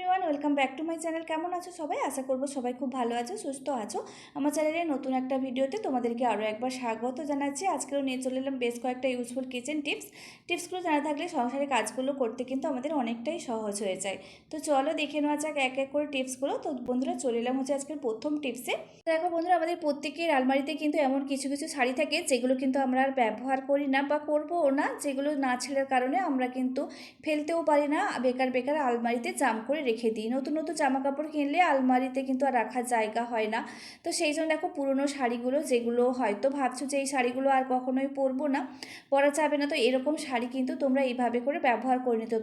Everyone welcome back to my channel কেমন আছো সবাই? আশা করব সবাই খুব ভালো আছো, সুস্থ আছো। আমার চ্যানেলে নতুন একটা ভিডিওতে তোমাদেরকে আরও একবার স্বাগত জানাচ্ছি। আজকেও নিয়ে চলে এলাম বেশ কয়েকটা ইউজফুল কিচেন টিপস টিপসগুলো জানা থাকলে সংসারে কাজগুলো করতে কিন্তু আমাদের অনেকটাই সহজ হয়ে যায়। তো চলো দেখে নেওয়া যাক এক এক করে টিপসগুলো তো বন্ধুরা, চলে এলাম হচ্ছে আজকের প্রথম টিপসে দেখো বন্ধুরা, আমাদের প্রত্যেকের আলমারিতে কিন্তু এমন কিছু কিছু শাড়ি থাকে, যেগুলো কিন্তু আমরা আর ব্যবহার করি না বা করবোও না। যেগুলো না ছেড়ার কারণে আমরা কিন্তু ফেলতেও পারি না। বেকার বেকার আলমারিতে জাম করে রেখে দিই। নতুন নতুন জামা কাপড় কিনলে আলমারিতে কিন্তু আর রাখার জায়গা হয় না। তো সেই জন্য দেখো পুরনো শাড়িগুলো যেগুলো হয়তো ভাবছ যে এই শাড়িগুলো আর কখনোই পরবো না, পরা যাবে না। তো এরকম শাড়ি কিন্তু তোমরা এইভাবে করে ব্যবহার করে নিতে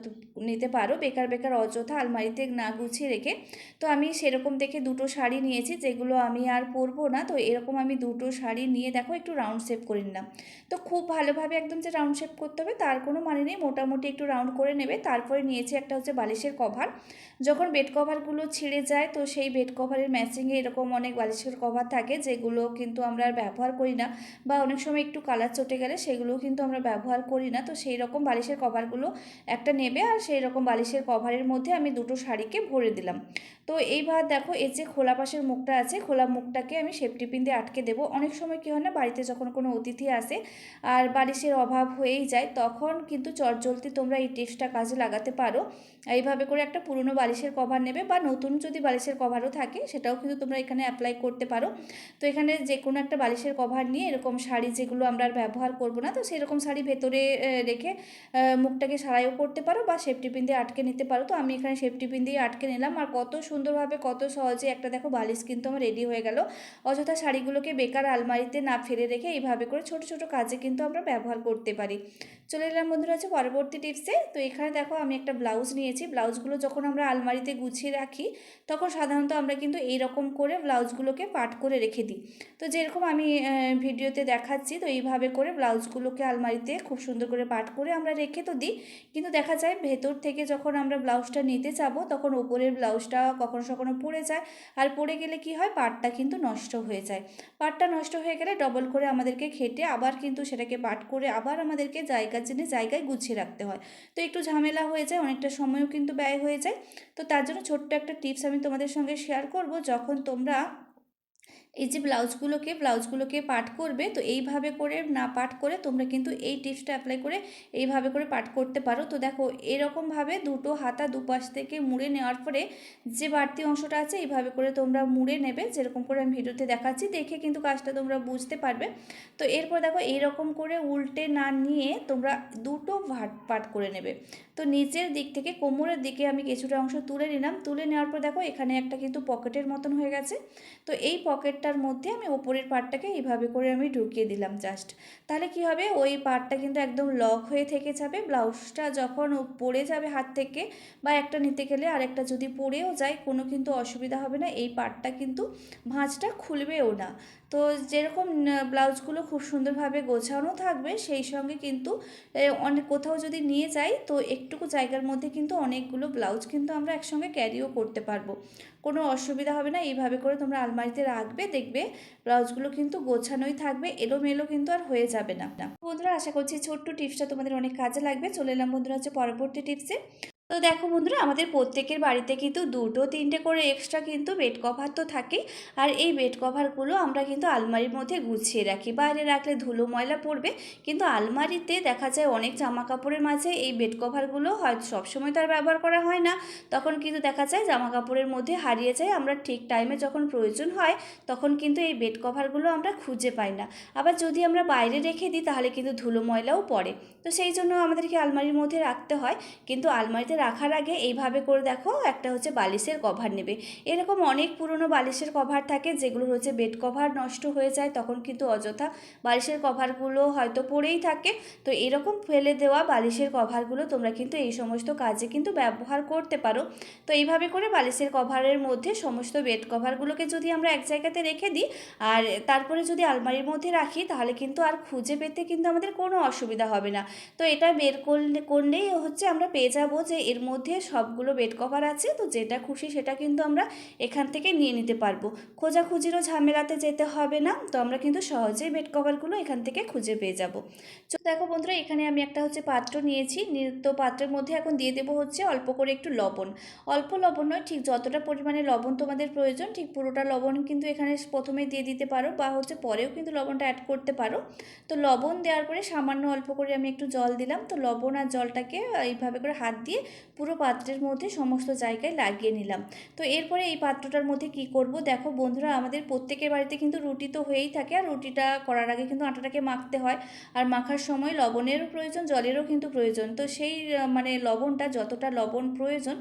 নিতে পারো। বেকার বেকার, অযথা আলমারিতে না গুছিয়ে রেখে। তো আমি সেরকম দেখে দুটো শাড়ি নিয়েছি যেগুলো আমি আর পরবো না। তো এরকম আমি দুটো শাড়ি নিয়ে দেখো একটু রাউন্ড শেপ করে নিলাম। তো খুব ভালোভাবে একদম যে রাউন্ড শেপ করতে হবে, তার কোনো মানে নেই। মোটামুটি একটু রাউন্ড করে নেবে। তারপরে নিয়েছি একটা হচ্ছে বালিশের কভার। যখন বেড কভারগুলো ছিঁড়ে যায়, তো সেই বেড কভারের ম্যাচিংয়ে এরকম অনেক বালিশের কভার থাকে, যেগুলো কিন্তু আমরা আর ব্যবহার করি না বা অনেক সময় একটু কালার চটে গেলে সেগুলোও কিন্তু আমরা ব্যবহার করি না। তো সেই রকম বালিশের কভারগুলো একটা নেবে আর সেই রকম বালিশের কভারের মধ্যে আমি দুটো শাড়িকে ভরে দিলাম। তো এইবার দেখো এই যে খোলা পাশের মুখটা আছে, খোলা মুখটাকে আমি সেফটি পিন দিয়ে আটকে দেবো। অনেক সময় কী হয় না, বাড়িতে যখন কোনো অতিথি আসে আর বালিশের অভাব হয়েই যায়, তখন কিন্তু চটজলদি তোমরা এই টিপসটা কাজে লাগাতে পারো। এইভাবে করে একটা পুরনো বালিশের কভার নেবে বা নতুন যদি বালিশের কভারও থাকে, সেটাও কিন্তু তোমরা এখানে অ্যাপ্লাই করতে পারো। তো এখানে যে কোনো একটা বালিশের কভার নিয়ে এরকম শাড়ি যেগুলো আমরা আর ব্যবহার করব না, তো সেরকম শাড়ি ভেতরে রেখে মুখটাকে সারাইও করতে পারো বা সেফটি পিন দিয়ে আটকে নিতে পারো। তো আমি এখানে সেফটি পিন দিয়ে আটকে নিলাম, আর কত সুন্দরভাবে কত সহজে একটা দেখো বালিশ কিন্তু আমার রেডি হয়ে গেল। অযথা শাড়িগুলোকে বেকার আলমারিতে না ফেলে রেখে এইভাবে করে ছোট ছোট কাজে কিন্তু আমরা ব্যবহার করতে পারি। চলে এলাম বন্ধুরা হচ্ছে পরবর্তী টিপসে তো এখানে দেখো আমি একটা ব্লাউজ নিয়েছি। ব্লাউজগুলো যখন আমরা আলমারিতে গুছিয়ে রাখি, তখন সাধারণত আমরা কিন্তু এই রকম করে ব্লাউজগুলোকে পাট করে রেখে দিই। তো যেরকম আমি ভিডিওতে দেখাচ্ছি, তো এইভাবে করে ব্লাউজগুলোকে আলমারিতে খুব সুন্দর করে পাট করে আমরা রেখে তো দিই। কিন্তু দেখা যায় ভেতর থেকে যখন আমরা ব্লাউজটা নিতে যাব, তখন ওপরের ব্লাউজটা কখনো কখনো পড়ে যায়। আর পড়ে গেলে কি হয়? পাটটা কিন্তু নষ্ট হয়ে যায়। পাটটা নষ্ট হয়ে গেলে ডবল করে আমাদেরকে খেটে আবার কিন্তু সেটাকে পাট করে আবার আমাদেরকে জায়গার জেনে জায়গায় গুছিয়ে রাখতে হয়। তো একটু ঝামেলা হয়ে যায়, অনেকটা সময়ও কিন্তু ব্যয় হয়ে যায়। তো তার জন্য ছোট্ট একটা টিপস আমি তোমাদের সঙ্গে শেয়ার করব। যখন তোমরা এই যে ব্লাউজগুলোকে ব্লাউজগুলোকে পাট করবে, তো এইভাবে করে না পাট করে তোমরা কিন্তু এই টিপসটা অ্যাপ্লাই করে এইভাবে করে পাট করতে পারো। তো দেখো, এরকমভাবে দুটো হাতা দুপাশ থেকে মুড়ে নেওয়ার পরে যে বাড়তি অংশটা আছে, এইভাবে করে তোমরা মুড়ে নেবে। যেরকম করে আমি ভিডিওতে দেখাচ্ছি, দেখে কিন্তু কাজটা তোমরা বুঝতে পারবে। তো এরপর দেখো, এইরকম করে উল্টে না নিয়ে তোমরা দুটো ভাট, পাট করে নেবে। তো নিচের দিক থেকে কোমরের দিকে আমি কিছুটা অংশ তুলে নিলাম। তুলে নেওয়ার পর দেখো, এখানে একটা কিন্তু পকেটের মতন হয়ে গেছে। তো এই পকেটটার মধ্যে আমি ওপরের পার্টটাকে এইভাবে করে আমি ঢুকিয়ে দিলাম জাস্ট তাহলে কি হবে? ওই পার্টটা কিন্তু একদম লক হয়ে থেকে যাবে। ব্লাউজটা যখন পড়ে যাবে হাত থেকে বা একটা নিতে গেলে আরেকটা যদি পড়েও যায়, কোনো কিন্তু অসুবিধা হবে না। এই পার্টটা কিন্তু ভাঁজটা খুলবেও না। তো যেরকম ব্লাউজগুলো খুব সুন্দরভাবে গোছানো থাকবে, সেই সঙ্গে কিন্তু অনেক কোথাও যদি নিয়ে যাই, তো একটুকু জায়গার মধ্যে কিন্তু অনেকগুলো ব্লাউজ কিন্তু আমরা একসঙ্গে ক্যারিও করতে পারব। কোনো অসুবিধা হবে না, এইভাবে করে তোমরা আলমারিতে রাখবে, দেখবে ব্লাউজগুলো কিন্তু গোছানোই থাকবে, এলোমেলো কিন্তু আর হয়ে যাবে না। বন্ধুরা, আশা করছি ছোট্ট টিপসটা তোমাদের অনেক কাজে লাগবে। চলে এলাম বন্ধুরা হচ্ছে পরবর্তী টিপসে তো দেখো বন্ধুরা, আমাদের প্রত্যেকের বাড়িতে কিন্তু দুটো তিনটে করে এক্সট্রা কিন্তু বেড কভার তো থাকেই। আর এই বেড কভারগুলো আমরা কিন্তু আলমারির মধ্যে গুছিয়ে রাখি। বাইরে রাখলে ধুলো ময়লা পড়বে, কিন্তু আলমারিতে দেখা যায় অনেক জামা কাপড়ের মাঝে এই বেড কভারগুলো হয়তো সবসময় তো আর ব্যবহার করা হয় না। তখন কিন্তু দেখা যায় জামা কাপড়ের মধ্যে হারিয়ে যায়। আমরা ঠিক টাইমে যখন প্রয়োজন হয়, তখন কিন্তু এই বেড কভারগুলো আমরা খুঁজে পাই না। আবার যদি আমরা বাইরে রেখে দিই, তাহলে কিন্তু ধুলো ময়লাও পড়ে। তো সেই জন্য আমাদেরকে আলমারির মধ্যে রাখতে হয়। কিন্তু আলমারিতে রাখার আগে এইভাবে করে দেখো, একটা হচ্ছে বালিশের কভার নেবে। এরকম অনেক পুরনো বালিশের কভার থাকে যেগুলো হচ্ছে বেড কভার নষ্ট হয়ে যায়, তখন কিন্তু অযথা বালিশের কভারগুলো হয়তো পড়েই থাকে। তো এরকম ফেলে দেওয়া বালিশের কভারগুলো তোমরা কিন্তু এই সমস্ত কাজে কিন্তু ব্যবহার করতে পারো। তো এইভাবে করে বালিশের কভারের মধ্যে সমস্ত বেড কভারগুলোকে যদি আমরা এক জায়গাতে রেখে দিই, আর তারপরে যদি আলমারির মধ্যে রাখি, তাহলে কিন্তু আর খুঁজে পেতে কিন্তু আমাদের কোনো অসুবিধা হবে না। তো এটা বের করলে, করলেই হচ্ছে আমরা পেয়ে যাব যে এর মধ্যে সবগুলো বেড কভার আছে, তো যেটা খুশি সেটা কিন্তু আমরা এখান থেকে নিয়ে নিতে পারব। খোঁজাখুঁজিরও ঝামেলাতে যেতে হবে না, তো আমরা কিন্তু সহজেই বেড কভারগুলো এখান থেকে খুঁজে পেয়ে যাব। তো দেখো বন্ধুরা, এখানে আমি একটা হচ্ছে পাত্র নিয়েছি তো পাত্রের মধ্যে এখন দিয়ে দেবো হচ্ছে অল্প করে একটু লবণ। অল্প লবণ নয়, ঠিক যতটা পরিমাণে লবণ তোমাদের প্রয়োজন, ঠিক পুরোটা লবণ কিন্তু এখানে প্রথমে দিয়ে দিতে পারো বা হচ্ছে পরেও কিন্তু লবণটা অ্যাড করতে পারো। তো লবণ দেওয়ার পরে সামান্য অল্প করে আমি একটু জল দিলাম, তো লবণ আর জলটাকে এইভাবে করে হাত দিয়ে পুরো পাত্রের মধ্যে সমস্ত জায়গায় লাগিয়ে নিলাম। তো এরপরে এই পাত্রটার মধ্যে কি করব? দেখো বন্ধুরা, আমাদের প্রত্যেকের বাড়িতে কিন্তু রুটি তো হয়েই থাকে, আর রুটিটা করার আগে কিন্তু আটাটাকে মাখতে হয়। আর মাখার সময় লবণেরও প্রয়োজন, জলেরও কিন্তু প্রয়োজন। তো সেই মানে লবণটা যতটা লবণ প্রয়োজন,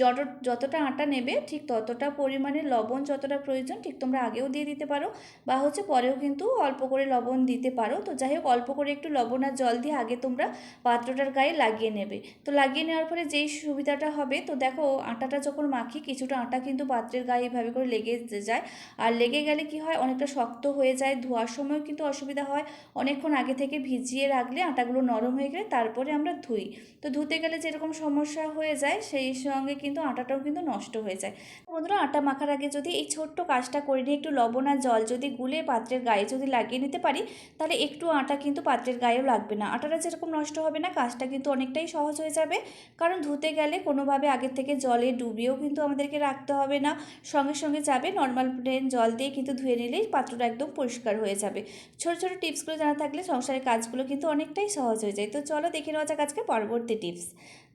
যত, যতটা আটা নেবে ঠিক ততটা পরিমাণে লবণ যতটা প্রয়োজন ঠিক তোমরা আগেও দিয়ে দিতে পারো, বা হচ্ছে পরেও কিন্তু অল্প করে লবণ দিতে পারো। তো যাই হোক, অল্প করে একটু লবণ আর জল দিয়ে আগে তোমরা পাত্রটার গায়ে লাগিয়ে নেবে। তো লাগিয়ে নেওয়ার পরে যেই সুবিধাটা হবে। তো দেখো, আটাটা যখন মাখি, কিছুটা আটা কিন্তু পাত্রের গায়ে এইভাবে করে লেগে যায়। আর লেগে গেলে কি হয়, অনেকটা শক্ত হয়ে যায়, ধোয়ার সময়ও কিন্তু অসুবিধা হয়। অনেকক্ষণ আগে থেকে ভিজিয়ে রাখলে আটাগুলো নরম হয়ে গেলে তারপরে আমরা ধুই। তো ধুতে গেলে যেরকম সমস্যা হয়ে যায়, সেই সঙ্গে কিন্তু আটাটাও কিন্তু নষ্ট হয়ে যায়। বন্ধুরা, আটা মাখার আগে যদি এই ছোট্ট কাজটা করে নিয়ে একটু লবণ আর জল যদি গুলে পাত্রের গায়ে যদি লাগিয়ে নিতে পারি, তাহলে একটু আটা কিন্তু পাত্রের গায়েও লাগবে না। আটাটা যেরকম নষ্ট হবে না, কাজটা কিন্তু অনেকটাই সহজ হয়ে যাবে। কারণ ধুতে গেলে কোনোভাবে আগের থেকে জলে ডুবিয়েও কিন্তু আমাদেরকে রাখতে হবে না। সঙ্গে সঙ্গে যাবে নর্মাল প্লেন জল দিয়ে কিন্তু ধুয়ে নিলেই পাত্রটা একদম পরিষ্কার হয়ে যাবে। ছোটো ছোটো টিপসগুলো জানা থাকলে সংসারের কাজগুলো কিন্তু অনেকটাই সহজ হয়ে যায়। তো চলো দেখে নেওয়া যাক আজকে পরবর্তী টিপস।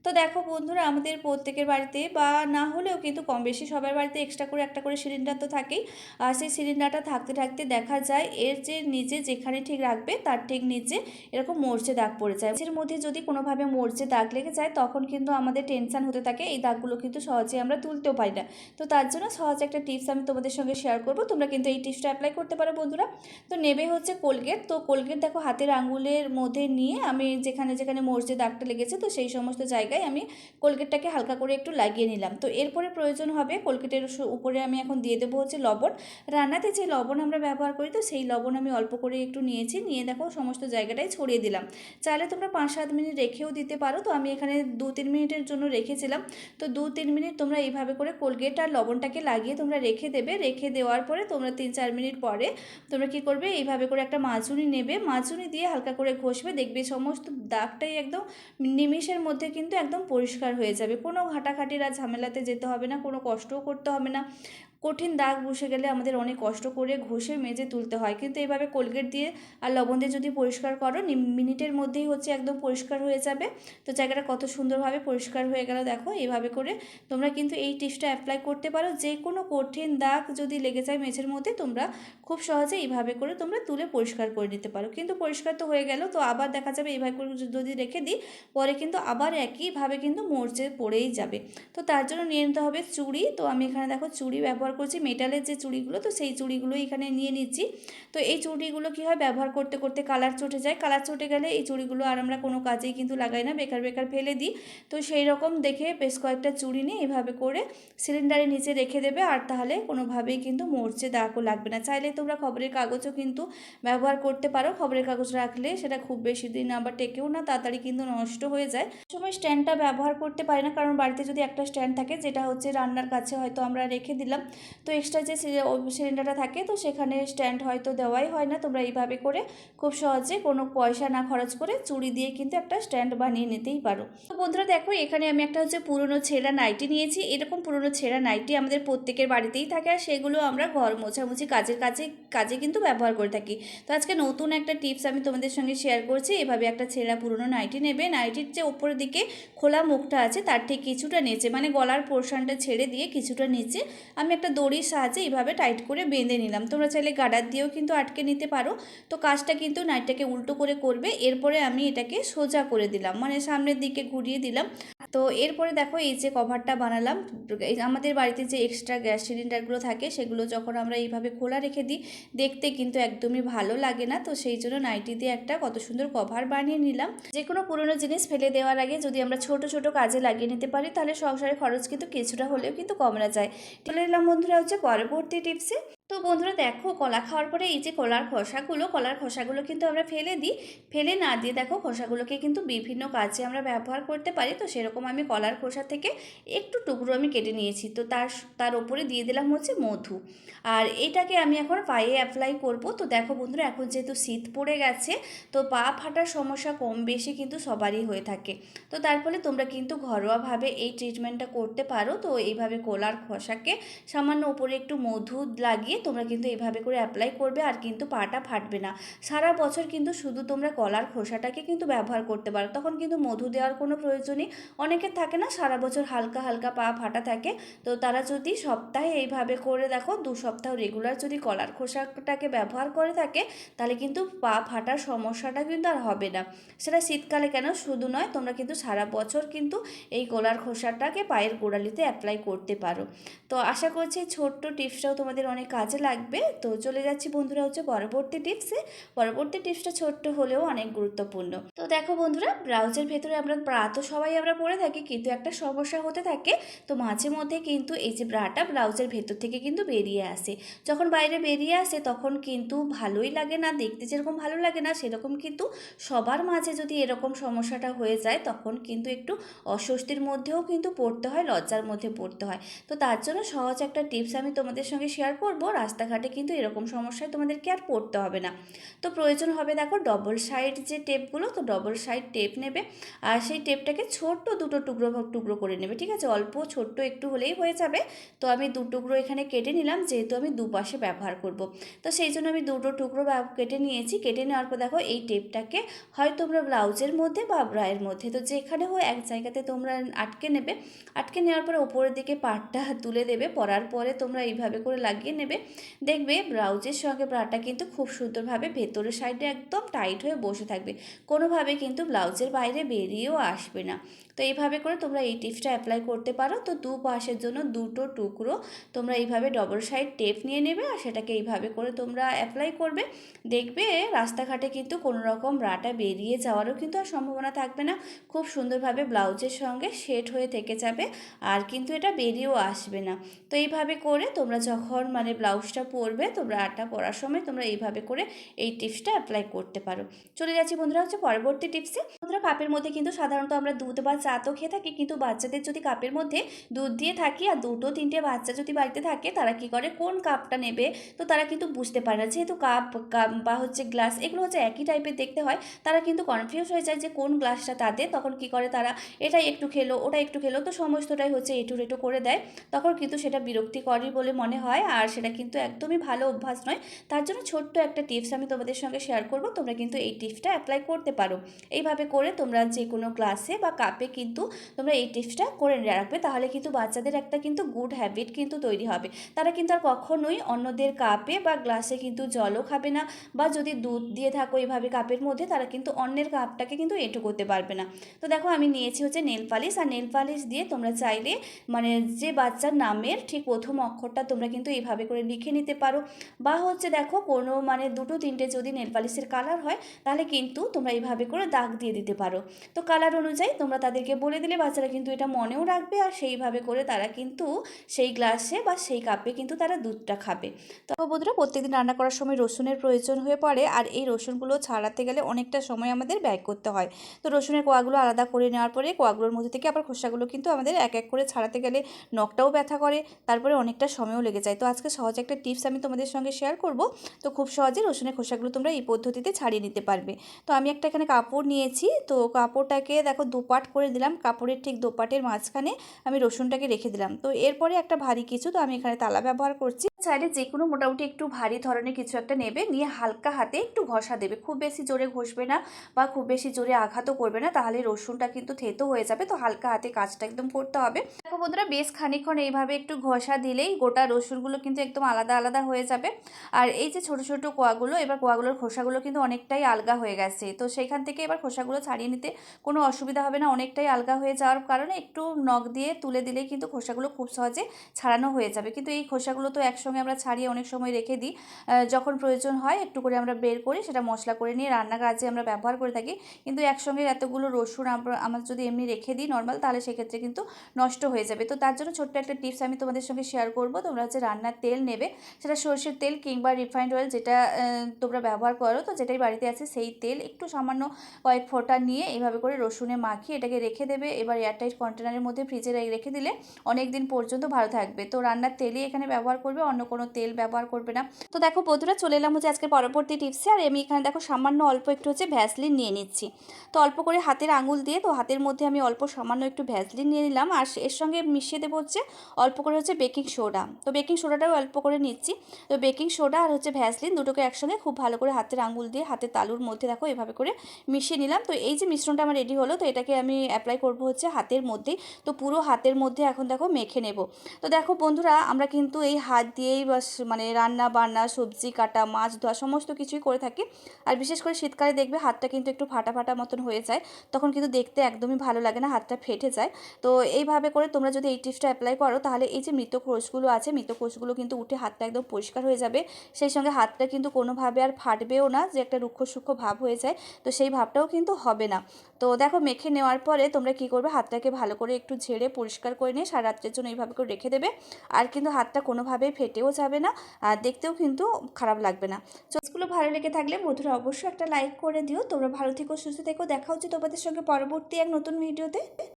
তো দেখো বন্ধুরা, আমাদের প্রত্যেকের বাড়িতে বা না হলেও কিন্তু কম বেশি সবার বাড়িতে এক্সট্রা করে একটা করে সিলিন্ডার তো থাকেই। আর সেই সিলিন্ডারটা থাকতে থাকতে দেখা যায় এর যে নিচে যেখানে ঠিক রাখবে তার ঠিক নিচে এরকম মরচে দাগ পড়ে যায়। এর মধ্যে যদি কোনোভাবে মরচে দাগ লেগে যায় তখন কিন্তু আমাদের টেনশান হতে থাকে, এই দাগগুলো কিন্তু সহজে আমরা তুলতেও পারি না। তো তার জন্য সহজ একটা টিপস আমি তোমাদের সঙ্গে শেয়ার করব, তোমরা কিন্তু এই টিপসটা অ্যাপ্লাই করতে পারো বন্ধুরা। তো নেবে হচ্ছে কোলগেট তো কোলগেট দেখো হাতের আঙুলের মধ্যে নিয়ে আমি যেখানে যেখানে মরচে দাগটা লেগেছে তো সেই সমস্ত জায়গায় আমি কোলগেটটাকে হালকা করে একটু লাগিয়ে নিলাম। তো এরপরে প্রয়োজন হবে কোলগেটের উপরে আমি এখন দিয়ে দেবো হচ্ছে লবণ। রান্নাতে যে লবণ আমরা ব্যবহার করি, তো সেই লবণ আমি অল্প করে একটু নিয়েছি। নিয়ে দেখো সমস্ত জায়গাটাই ছড়িয়ে দিলাম। চাইলে তোমরা পাঁচ সাত মিনিট রেখেও দিতে পারো। তো আমি এখানে দু তিন মিনিটের জন্য রেখেছিলাম। তো দু তিন মিনিট তোমরা এইভাবে করে কোলগেট আর লবণটাকে লাগিয়ে তোমরা রেখে দেবে। রেখে দেওয়ার পরে তোমরা তিন চার মিনিট পরে তোমরা কি করবে? এইভাবে করে একটা মাজুনি নেবে। মাজুনি দিয়ে হালকা করে ঘষবে। দেখবে সমস্ত দাগটাই একদম নিমিষের মধ্যে কিন্তু একদম পরিষ্কার হয়ে যাবে। কোনো ঘাটাঘাটির আর ঝামেলাতে যেতে হবে না, কোনো কষ্টও করতে হবে না। কঠিন দাগ বসে গেলে আমাদের অনেক কষ্ট করে ঘষে মেজে তুলতে হয়। কিন্তু এইভাবে কোলগেট দিয়ে আর লবণ দিয়ে যদি পরিষ্কার করো মিনিটের মধ্যেই হচ্ছে একদম পরিষ্কার হয়ে যাবে। তো জায়গাটা কত সুন্দরভাবে পরিষ্কার হয়ে গেল দেখো এইভাবে করে তোমরা কিন্তু এই টিপসটা অ্যাপ্লাই করতে পারো। যে কোনো কঠিন দাগ যদি লেগে যায় মেঝের মধ্যে, তোমরা খুব সহজে এইভাবে করে তোমরা তুলে পরিষ্কার করে নিতে পারো। কিন্তু পরিষ্কার তো হয়ে গেল, তো আবার দেখা যাবে এইভাবে করে যদি রেখে দিই, পরে কিন্তু আবার একইভাবে কিন্তু মরচে পড়েই যাবে। তো তার জন্য নিয়ে নিতে হবে চুড়ি। তো আমি এখানে দেখো চুড়ি ব্যবহার করছি, মেটালের যে চুড়িগুলো, তো সেই চুড়িগুলো এখানে নিয়ে নিচ্ছি। তো এই চুড়িগুলো কী হয়, ব্যবহার করতে করতে কালার চটে যায়। কালার চটে গেলে এই চুড়িগুলো আর আমরা কোনো কাজেই কিন্তু লাগাই না, বেকার বেকার ফেলে দিই। তো সেই রকম দেখে বেশ কয়েকটা চুড়ি নিয়ে এভাবে করে সিলিন্ডারের নিচে রেখে দেবে আর তাহলে কোনোভাবেই কিন্তু মরচে দাগও লাগবে না। চাইলে তোমরা খবরের কাগজও কিন্তু ব্যবহার করতে পারো। খবরের কাগজ রাখলে সেটা খুব বেশি দিন আবার টেকেও না, তাড়াতাড়ি কিন্তু নষ্ট হয়ে যায়। সময় স্ট্যান্ডটা ব্যবহার করতে পারি না, কারণ বাড়িতে যদি একটা স্ট্যান্ড থাকে, যেটা হচ্ছে রান্নার কাছে হয়তো আমরা রেখে দিলাম তো এক্সট্রা যে সিলিন্ডারটা থাকে, তো সেখানে স্ট্যান্ড হয়তো দেওয়াই হয় না। তোমরা এইভাবে করে খুব সহজে কোনো পয়সা না খরচ করে চুড়ি দিয়ে কিন্তু একটা স্ট্যান্ড বানিয়ে নিতেই পারো। তো বন্ধুরা দেখো, এখানে আমি একটা হচ্ছে পুরনো ছেঁড়া নাইটি নিয়েছি। এরকম পুরনো ছেঁড়া নাইটি আমাদের প্রত্যেকের বাড়িতেই থাকে আর সেগুলো আমরা ঘর মোছামুছি কাজের কাজে কাজে কিন্তু ব্যবহার করে থাকি। তো আজকে নতুন একটা টিপস আমি তোমাদের সঙ্গে শেয়ার করছি। এভাবে একটা ছেঁড়া পুরনো নাইটি নেবে। নাইটির যে ওপরের দিকে খোলা মুখটা আছে, তার ঠিক কিছুটা নিচে মানে গলার পোর্শনটা ছেড়ে দিয়ে কিছুটা নিচে আমি একটা দড়ির সাহায্যে এইভাবে টাইট করে বেঁধে নিলাম। তোমরা চাইলে গাডার দিয়েও কিন্তু আটকে নিতে পারো। তো কাজটা কিন্তু নাইটটাকে উল্টো করে করবে। এরপরে আমি এটাকে সোজা করে দিলাম। মানে সামনের দিকে ঘুরিয়ে দিলাম। তো এরপরে দেখো এই যে কভারটা বানালাম আমাদের বাড়িতে যে এক্সট্রা গ্যাস সিলিন্ডারগুলো থাকে সেগুলো যখন আমরা এইভাবে খোলা রেখে দিই, দেখতে কিন্তু একদমই ভালো লাগে না। তো সেই জন্য নাইটি দিয়ে একটা কত সুন্দর কভার বানিয়ে নিলাম। যে কোনো পুরনো জিনিস ফেলে দেওয়ার আগে যদি আমরা ছোট ছোট কাজে লাগিয়ে নিতে পারি, তাহলে সংসারের খরচ কিন্তু কিছুটা হলেও কিন্তু কমানো যায়। চলে এলাম বন্ধুরা হচ্ছে পরবর্তী টিপসে তো বন্ধুরা দেখো, কলা খাওয়ার পরে এই যে কলার খোসাগুলো কলার খোসাগুলো কিন্তু আমরা ফেলে দিই। ফেলে না দিয়ে দেখো, খোসাগুলোকে কিন্তু বিভিন্ন কাজে আমরা ব্যবহার করতে পারি। তো সেরকম আমি কলার খোসা থেকে একটু টুকরো আমি কেটে নিয়েছি। তো তার তার ওপরে দিয়ে দিলাম হচ্ছে মধু। আর এটাকে আমি এখন পায়ে অ্যাপ্লাই করব। তো দেখো বন্ধুরা, এখন যেহেতু শীত পড়ে গেছে, তো পা ফাটার সমস্যা কম বেশি কিন্তু সবারই হয়ে থাকে। তো তার ফলে তোমরা কিন্তু ঘরোয়াভাবে এই ট্রিটমেন্টটা করতে পারো। তো এইভাবে কলার খোসাকে সামান্য উপরে একটু মধু লাগিয়ে তোমরা কিন্তু এইভাবে করে অ্যাপ্লাই করবে আর কিন্তু পাটা ফাটবে না। সারা বছর কিন্তু শুধু তোমরা কলার খোসাটাকে কিন্তু ব্যবহার করতে পারো। তখন কিন্তু মধু দেওয়ার কোনো প্রয়োজনই অনেকের থাকে না, সারা বছর হালকা হালকা পা ফাটা থাকে। তো তারা যদি সপ্তাহে এইভাবে করে দেখো, দু সপ্তাহ রেগুলার যদি কলার খোসাটাকে ব্যবহার করে থাকে, তাহলে কিন্তু পা ফাটার সমস্যাটা কিন্তু আর হবে না। সেটা শীতকালে কেন? শুধু নয়, তোমরা কিন্তু সারা বছর কিন্তু এই কলার খোসাটাকে পায়ের গোড়ালিতে অ্যাপ্লাই করতে পারো। তো আশা করছি ছোট্ট টিপসটাও তোমাদের অনেক কাজে লাগবে। তো চলে যাচ্ছি বন্ধুরা হচ্ছে পরবর্তী টিপসে পরবর্তী টিপসটা ছোট্ট হলেও অনেক গুরুত্বপূর্ণ। তো দেখো বন্ধুরা ব্লাউজের ভেতরে আমরা ব্রা তো সবাই আমরা পরে থাকি, কিন্তু একটা সমস্যা হতে থাকে। তো মাঝে মধ্যে কিন্তু এই যে ব্রাটা ব্লাউজের ভেতর থেকে কিন্তু বেরিয়ে আসে। যখন বাইরে বেরিয়ে আসে তখন কিন্তু ভালোই লাগে না, দেখতে যেরকম ভালো লাগে না, সেরকম কিন্তু সবার মাঝে যদি এরকম সমস্যাটা হয়ে যায় তখন কিন্তু একটু অস্বস্তির মধ্যেও কিন্তু পড়তে হয়, লজ্জার মধ্যে পড়তে হয়। তো তার জন্য সহজ একটা টিপস আমি তোমাদের সঙ্গে শেয়ার করব। রাস্তাঘাটে কিন্তু এরকম সমস্যায় তোমাদেরকে আর পড়তে হবে না। তো প্রয়োজন হবে দেখো ডবল সাইড যে টেপগুলো তো ডবল সাইড টেপ নেবে আর সেই টেপটাকে ছোট্ট দুটো টুকরো টুকরো করে নেবে, ঠিক আছে? অল্প ছোট্ট একটু হলেই হয়ে যাবে। তো আমি দু টুকরো এখানে কেটে নিলাম, যেহেতু আমি দুপাশে ব্যবহার করব। তো সেই জন্য আমি দুটো টুকরো কেটে নিয়েছি। কেটে নেওয়ার পর দেখো এই টেপটাকে হয় তোমরা ব্লাউজের মধ্যে বা ব্রায়ের মধ্যে, তো যেখানে হোক এক জায়গাতে তোমরা আটকে নেবে। আটকে নেওয়ার পরে ওপরের দিকে পাটটা তুলে দেবে, পরার পরে তোমরা এইভাবে করে লাগিয়ে নেবে। দেখবে ব্লাউজের সঙ্গে ব্রাটা কিন্তু খুব সুন্দরভাবে ভেতরের সাইডে একদম টাইট হয়ে বসে থাকবে। কোনোভাবে কিন্তু ব্লাউজের বাইরে বেরিয়েও আসবে না। তো এইভাবে করে তোমরা এই টিপসটা অ্যাপ্লাই করতে পারো। তো দু পাশের জন্য দুটো টুকরো তোমরা এইভাবে ডবল সাইড টেপ নিয়ে নেবে আর সেটাকে এইভাবে করে তোমরা অ্যাপ্লাই করবে। দেখবে রাস্তাঘাটে কিন্তু কোনো রকম ব্রাটা বেরিয়ে যাওয়ারও কিন্তু আর সম্ভাবনা থাকবে না। খুব সুন্দরভাবে ব্লাউজের সঙ্গে সেট হয়ে থেকে যাবে আর কিন্তু এটা বেরিয়েও আসবে না। তো এইভাবে করে তোমরা যখন মানে ব্লাউজটা পরবে তোমরা আটা পরার সময় তোমরা এইভাবে করে এই টিপসটা অ্যাপ্লাই করতে পারো। চলে যাচ্ছি বন্ধুরা হচ্ছে পরবর্তী টিপসে। বন্ধুরা কাপের মধ্যে কিন্তু সাধারণত আমরা দুধ বা চা তো খেয়ে থাকি, কিন্তু বাচ্চাদের যদি কাপের মধ্যে দুধ দিয়ে থাকি আর দুটো তিনটে বাচ্চা যদি বাড়িতে থাকে, তারা কি করে? কোন কাপটা নেবে? তো তারা কিন্তু বুঝতে পারে না। যেহেতু কাপ কাপ বা হচ্ছে গ্লাস এগুলো হচ্ছে একই টাইপের দেখতে হয়, তারা কিন্তু কনফিউজ হয়ে যায় যে কোন গ্লাসটা তাদের। তখন কি করে? তারা এটা একটু খেলো ওটা একটু খেলো, তো সমস্তটাই হচ্ছে এটু রেটু করে দেয়। তখন কিন্তু সেটা বিরক্তিকরই বলে মনে হয় আর সেটা কিন্তু একদমই ভালো অভ্যাস নয়। তার জন্য ছোট্ট একটা টিপস আমি তোমাদের সঙ্গে শেয়ার করব। তোমরা কিন্তু এই টিপসটা অ্যাপ্লাই করতে পারো। এইভাবে করে তোমরা যে কোনো গ্লাসে বা কাপে কিন্তু তোমরা এই টিপসটা করে রাখবে। তাহলে কিন্তু বাচ্চাদের একটা কিন্তু গুড হ্যাবিট কিন্তু তৈরি হবে। তারা কিন্তু আর কখনোই অন্যদের কাপে বা গ্লাসে কিন্তু জলও খাবে না বা যদি দুধ দিয়ে থাকো এইভাবে কাপের মধ্যে, তারা কিন্তু অন্যের কাপটাকে কিন্তু এঁটো করতে পারবে না। তো দেখো আমি নিয়েছি হচ্ছে নেল পালিশ আর নেল পালিশ দিয়ে তোমরা চাইলে মানে যে বাচ্চার নামের ঠিক প্রথম অক্ষরটা তোমরা কিন্তু এইভাবে করে লিখে নিতে পারো। বা হচ্ছে দেখো কোনো মানে দুটো তিনটে যদি নেল পালিশের কালার হয়, তাহলে কিন্তু তোমরা এইভাবে করে দাগ দিয়ে দিতে পারো। তো কালার অনুযায়ী তোমরা তাদেরকে বলে দিলে, বাচ্চারা কিন্তু এটা মনেও রাখবে আর সেইভাবে করে তারা কিন্তু সেই গ্লাসে বা সেই কাপে কিন্তু তারা দুধটা খাবে। তো বন্ধুরা, প্রত্যেকদিন রান্না করার সময় রসুনের প্রয়োজন হয়ে পড়ে আর এই রসুনগুলো ছাড়াতে গেলে অনেকটা সময় আমাদের ব্যয় করতে হয়। তো রসুনের কোয়াগুলো আলাদা করে নেওয়ার পরে কোয়াগুলোর মধ্যে থেকে আবার খোসাগুলো কিন্তু আমাদের এক এক করে ছাড়াতে গেলে নখটাও ব্যথা করে, তারপরে অনেকটা সময়ও লেগে যায়। তো আজকে সহজ একটা টিপস আমি তোমাদের সঙ্গে শেয়ার করব। তো খুব সহজে রসুনের খোসাগুলো তোমরা এই পদ্ধতিতে ছাড়িয়ে নিতে পারবে। তো আমি একটা এখানে কাপড় নিয়েছি তো কাপড়টাকে দেখো দুপাট করে দিলাম। কাপড়ের ঠিক দোপাটের মাঝখানে আমি রসুনটাকে রেখে দিলাম। তো এরপরে একটা ভারী কিছু তো আমি এখানে তালা ব্যবহার করছি। চাইলে যে কোনো মোটামুটি একটু ভারী ধরনের কিছু একটা নেবে, নিয়ে হালকা হাতে একটু ঘষা দেবে। খুব বেশি জোরে ঘষবে না বা খুব বেশি জোরে আঘাতও করবে না, তাহলে রসুনটা কিন্তু থেতো হয়ে যাবে। তো হালকা হাতে কাজটা একদম করতে হবে। দেখো বন্ধুরা, বেশ খানিক্ষণ এইভাবে একটু ঘষা দিলেই গোটা রসুনগুলো কিন্তু একদম আলাদা আলাদা হয়ে যাবে। আর এই যে ছোট ছোট কোয়াগুলো, এবার কোয়াগুলোর খোসাগুলো কিন্তু অনেকটাই আলগা হয়ে গেছে। তো সেখান থেকে এবার খোসাগুলো ছাড়িয়ে নিতে কোনো অসুবিধা হবে না, অনেকটাই আলগা হয়ে যাওয়ার কারণে একটু নখ দিয়ে তুলে দিলেই কিন্তু খোসাগুলো খুব সহজে ছাড়ানো হয়ে যাবে। কিন্তু এই খোসাগুলো তো একশো একসঙ্গে আমরা ছাড়িয়ে অনেক সময় রেখে দিই। যখন প্রয়োজন হয় একটু করে আমরা বের করি, সেটা মশলা করে নিয়ে রান্নার কাজে আমরা ব্যবহার করে থাকি। কিন্তু একসঙ্গে এতগুলো রসুন আমরা আমরা যদি এমনি রেখে দিই নর্মাল তাহলে সেক্ষেত্রে কিন্তু নষ্ট হয়ে যাবে। তো তার জন্য ছোট্ট একটা টিপস আমি তোমাদের সঙ্গে শেয়ার করব। তোমরা হচ্ছে রান্নার তেল নেবে। সেটা সর্ষের তেল কিংবা রিফাইন্ড অয়েল যেটা তোমরা ব্যবহার করো, তো যেটাই বাড়িতে আছে সেই তেল একটু সামান্য কয়েক ফোঁটা নিয়ে এভাবে করে রসুনে মাখিয়ে এটাকে রেখে দেবে। এবার এয়ারটাইট কন্টেনারের মধ্যে ফ্রিজে রেখে দিলে অনেক দিন পর্যন্ত ভালো থাকবে। তো রান্নার তেলই এখানে ব্যবহার করবে। অন্য কোনো তেল ব্যবহার করবে না। তো দেখো বন্ধুরা, চলে এলাম হচ্ছে আজকে পরবর্তী টিপসে। আর আমি এখানে দেখো সামান্য অল্প একটু হচ্ছে ভ্যাসলিন নিয়ে নিচ্ছি। তো অল্প করে হাতের আঙুল দিয়ে, তো হাতের মধ্যে আমি অল্প সামান্য একটু ভ্যাসলিন নিয়ে নিলাম। আর এর সঙ্গে মিশিয়ে দেবো হচ্ছে অল্প করে হচ্ছে বেকিং সোডা। তো বেকিং সোডাটাও অল্প করে নিচ্ছি। তো বেকিং সোডা আর হচ্ছে ভ্যাসলিন দুটোকে একসঙ্গে খুব ভালো করে হাতের আঙুল দিয়ে, হাতের তালুর মধ্যে দেখো এভাবে করে মিশিয়ে নিলাম। তো এই যে মিশ্রণটা আমার রেডি হলো, তো এটাকে আমি অ্যাপ্লাই করব হচ্ছে হাতের মধ্যেই। তো পুরো হাতের মধ্যে এখন দেখো মেখে নেব। তো দেখো বন্ধুরা, আমরা কিন্তু এই হাত দিয়েই বাস মানে রান্না বান্না, সবজি কাটা, মাছ ধোয়া, সমস্ত কিছুই করে থাকি। আর বিশেষ করে শীতকালে দেখবে হাতটা কিন্তু একটু ফাটা ফাটা মতন হয়ে যায়, তখন কিন্তু দেখতে একদমই ভালো লাগে না, হাতটা ফেটে যায়। তো এইভাবে করে তোমরা যদি এই টিপসটা অ্যাপ্লাই করো, তাহলে এই যে মৃত কোষগুলো আছে, মৃত কোষগুলো কিন্তু উঠে হাতটা একদম পরিষ্কার হয়ে যাবে। সেই সঙ্গে হাতটা কিন্তু কোনোভাবে আর ফাটবেও না, যে একটা রুক্ষ সূক্ষ্ম ভাব হয়ে যায়। তো সেই ভাবটাও কিন্তু হবে না। তো দেখো, মেখে নেওয়ার পরে তোমরা কি করবে? হাতটাকে ভালো করে একটু ঝেড়ে পরিষ্কার করে নিয়ে সারা রাত্রের জন্য এইভাবে করে রেখে দেবে। আর কিন্তু হাতটা কোনোভাবেই ফেটেও যাবে না, আর দেখতেও কিন্তু খারাপ লাগবে না। চয়েসগুলো ভালো লেগে থাকলে বন্ধুরা অবশ্যই একটা লাইক করে দিও। তোমরা ভালো থেকো, সুস্থ থেকো। দেখা হচ্ছে তোমাদের সঙ্গে পরবর্তী এক নতুন ভিডিওতে